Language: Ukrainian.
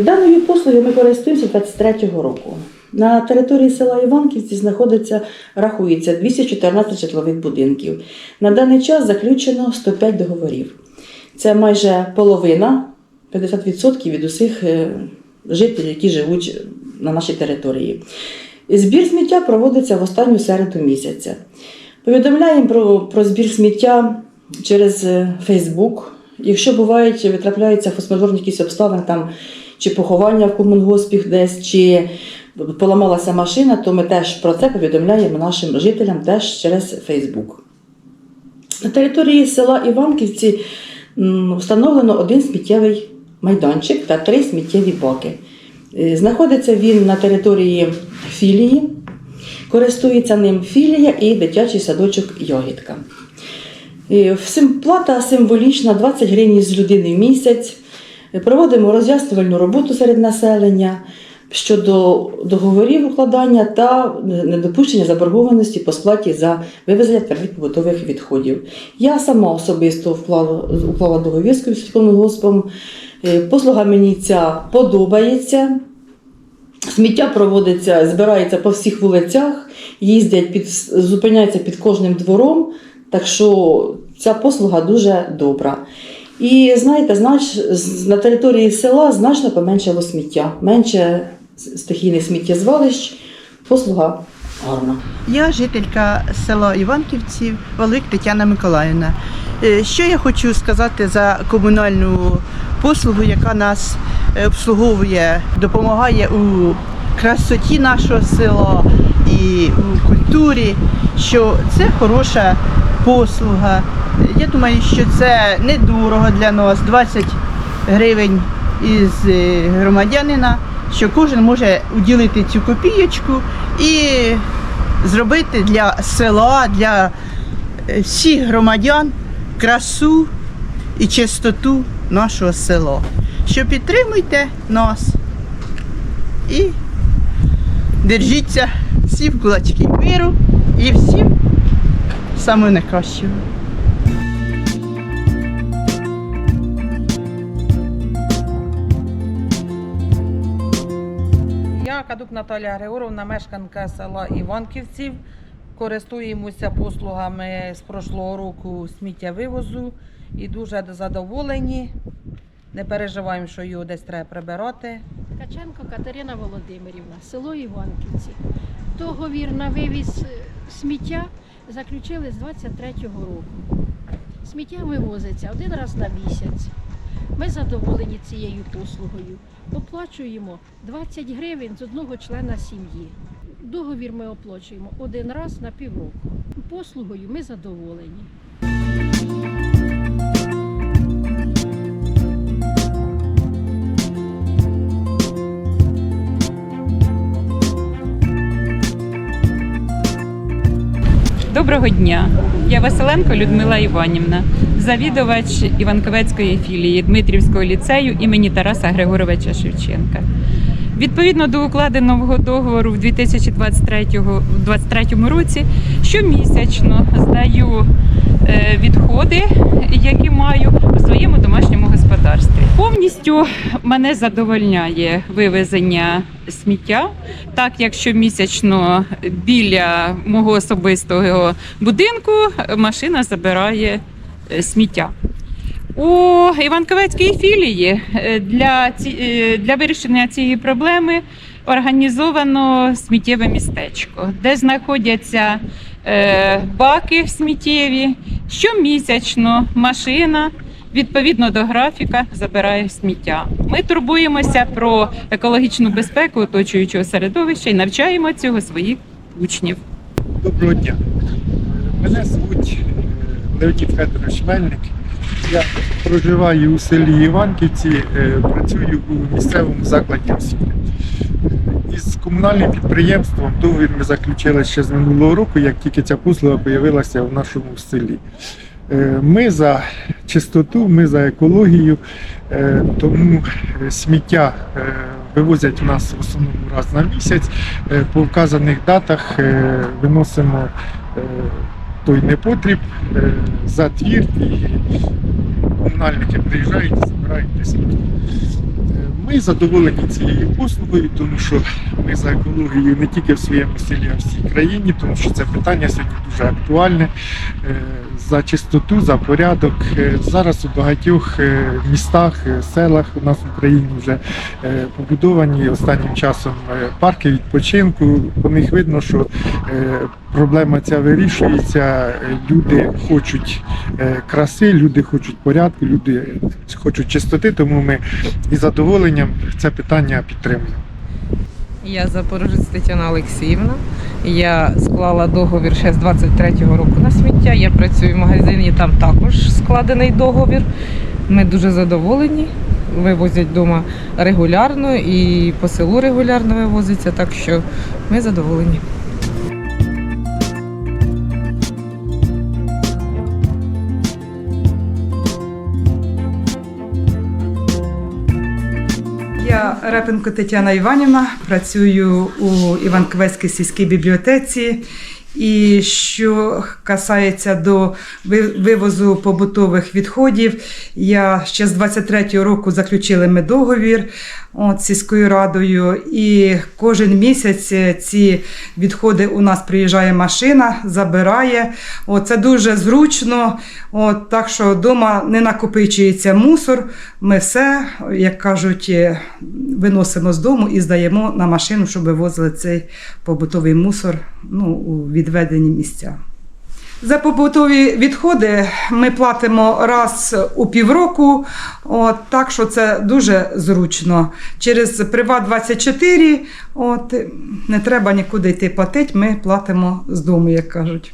Даною послугою ми користуємося 23-го року. На території села Іванківці знаходиться, рахується 214 житлових будинків. На даний час заключено 105 договорів. Це майже половина, 50% від усіх е, жителів, які живуть на нашій території. Збір сміття проводиться в останню середу місяця. Повідомляємо про, про збір сміття через Фейсбук. Якщо бувають, витрапляються фосмажорні якісь обставини, там, чи поховання в комунгоспі десь, чи поламалася машина, то ми теж про це повідомляємо нашим жителям теж через Фейсбук. На території села Іванківці встановлено один сміттєвий майданчик та три сміттєві баки. Е, Знаходиться він на території філії, користується ним філія і дитячий садочок Йогітка. Плата символічна 20 гривень з людини в місяць. Проводимо роз'яснювальну роботу серед населення щодо договорів укладання та недопущення заборгованості по сплаті за вивезення твердих побутових відходів. Я сама особисто вклала, договір з сільським госпом. Е, Послуга мені ця подобається. Сміття проводиться, збирається по всіх вулицях, їздять під, зупиняються під кожним двором. Так що ця послуга дуже добра. І знаєте, знач, на території села значно поменшало сміття, менше стихійних сміттєзвалищ. Послуга гарна. Я жителька села Іванківці, Валик Тетяна Миколаївна. Е, Що я хочу сказати за комунальну послугу, яка нас е, обслуговує, допомагає у красоті нашого села і у культурі, що це хороша послуга. Я думаю, що це недорого для нас, 20 гривень із е, громадянина, що кожен може уділити цю копієчку і зробити для села, для е, всіх громадян красу і чистоту нашого села. Що підтримуйте нас і держіться всі в кулачки миру і всім самого найкращого. Я Кадук Наталія Григоровна, мешканка села Іванківців. Користуємося послугами з прошлого року сміттєвивозу і дуже задоволені. Не переживаємо, що його десь треба прибирати. Ткаченко Катерина Володимирівна, село Іванківці. Договір на вивіз е, сміття заключили з 23-го року. Сміття вивозиться один раз на місяць. Ми задоволені цією послугою. Оплачуємо 20 гривень з одного члена сім'ї. Договір ми оплачуємо один раз на півроку. Послугою ми задоволені. Доброго дня. Я Василенко Людмила Іванівна, завідувач Іванковецької філії Дмитрівського ліцею імені Тараса Григоровича Шевченка. Відповідно до укладеного договору в 2023 2023 році щомісячно здаю е, відходи, які маю у своєму домашньому господарстві. Повністю мене задовольняє вивезення сміття, так як щомісячно біля мого особистого будинку машина забирає е, сміття. У Іванковецькій філії е, для, е, для вирішення цієї проблеми організовано сміттєве містечко, де знаходяться е, баки сміттєві. Щомісячно машина відповідно до графіка забирає сміття. Ми турбуємося про екологічну безпеку оточуючого середовища і навчаємо цього своїх учнів. Доброго дня. Мене звуть Леонід Федорович Мельник. Я проживаю у селі Іванківці, е, працюю у місцевому закладі освіти. Е, Із комунальним підприємством договір ми заключили ще з минулого року, як тільки ця послуга з'явилася в нашому селі. Е, Ми за чистоту, ми за екологію, тому сміття вивозять у нас в основному раз на місяць. По вказаних датах виносимо той непотріб затвір за твір і комунальники приїжджають і забирають те. Ми задоволені цією послугою, тому що ми за екологію не тільки в своєму селі, а в всій країні, тому що це питання сьогодні дуже актуальне. Е, За чистоту, за порядок. Е, Зараз у багатьох е, містах, селах у нас в Україні вже побудовані останнім часом парки відпочинку. По них видно, що проблема ця вирішується. Люди хочуть краси, люди хочуть порядку, люди хочуть чистоти, тому ми із задоволенням це питання підтримую. Я запорожець Тетяна Олексіївна. Я склала договір ще з 23-го року на сміття. Я працюю в магазині, там також складений договір. Ми дуже задоволені. Вивозять вдома регулярно і по селу регулярно вивозиться, так що ми задоволені. Репенко Тетяна Іванівна, працюю у Іванковецькій сільській бібліотеці. І що касається до ви- вивозу побутових відходів, я ще з 23-го року заключили ми договір от, сільською радою, і кожен місяць е, ці відходи у нас приїжджає машина, забирає. От, це дуже зручно. От, так що вдома не накопичується мусор. Ми все, як кажуть, е, виносимо з дому і здаємо на машину, щоб вивозили цей побутовий мусор ну, у відведені місця. За побутові відходи ми платимо раз у півроку, от, так що це дуже зручно. Через Приват 24 от, не треба нікуди йти платити, ми платимо з дому, як кажуть.